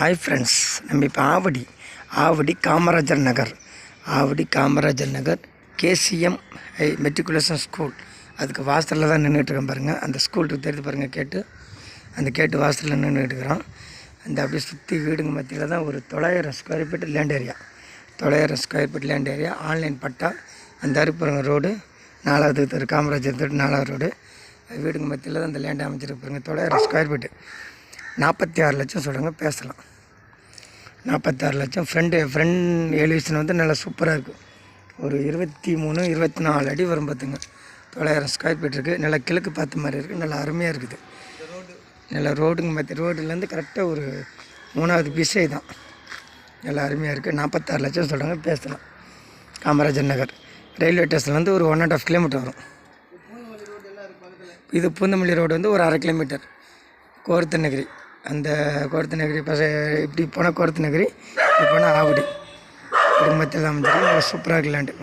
Hi friends நம்ம இப்போ Avadi Avadi Kamarajar Nagar. Avadi Kamarajar Nagar KCM matriculation school. அதுக்கு வாசலில் தான் நின்றுட்டுருக்கேன் பாருங்கள் அந்த ஸ்கூலுக்கு தெரிஞ்சு பாருங்கள் கேட்டு. அந்த கேட்டு வாசலில் நின்றுட்டுருக்குறோம் அந்த அப்படியே சுற்றி வீடுங்க மத்தியில் தான் ஒரு தொள்ளாயிரம் ஸ்கொயர் ஃபீட் லேண்ட் ஏரியா தொள்ளாயிரம் square feet land area online patta அந்த அருப்புரம் ரோடு நாலாவது தெரு காமராஜர் தெரு நாலாவது ரோடு வீடுங்க மத்தியில் தான் அந்த லேண்ட் அமைச்சிருக்கு பாருங்கள் தொள்ளாயிரம் ஸ்கொயர் ஃபீட்டு நாற்பத்தி ஆறு லட்சம் சொல்கிறாங்க பேசலாம். நாற்பத்தாறு லட்சம். ஃப்ரெண்டு ஃப்ரெண்ட் எலிவேஷன் வந்து நல்லா சூப்பராக இருக்குது ஒரு இருபத்தி மூணு இருபத்தி நாலு அடி வரும் பார்த்துங்க தொள்ளாயிரம் ஸ்கொயர் ஃபீட் இருக்குது நல்லா கிழக்கு பார்த்த மாதிரி இருக்குது நல்லா அருமையாக இருக்குது. நல்லா ரோடுங்க மற்ற ரோடுலேருந்து கரெக்டாக ஒரு மூணாவது பிசை தான். நல்லா அருமையாக இருக்குது நாற்பத்தாறு லட்சம் சொல்கிறாங்க பேசலாம். காமராஜர் நகர். ரயில்வே ஸ்டேஷன்லேருந்து ஒரு ஒன் அண்ட் ஆஃப் கிலோமீட்டர் வரும். இது பூந்தமல்லி ரோடு வந்து ஒரு அரை கிலோமீட்டர் கோர்த்தநகிரி அந்த கோர்த்தநகிரி பச இப்படி போனால் கோர்த்தநகிரி இப்படி போனால் ஆவடி. குடும்பத்தில் அமைஞ்சிருக்கு சூப்பராக இருக்கு லேண்டு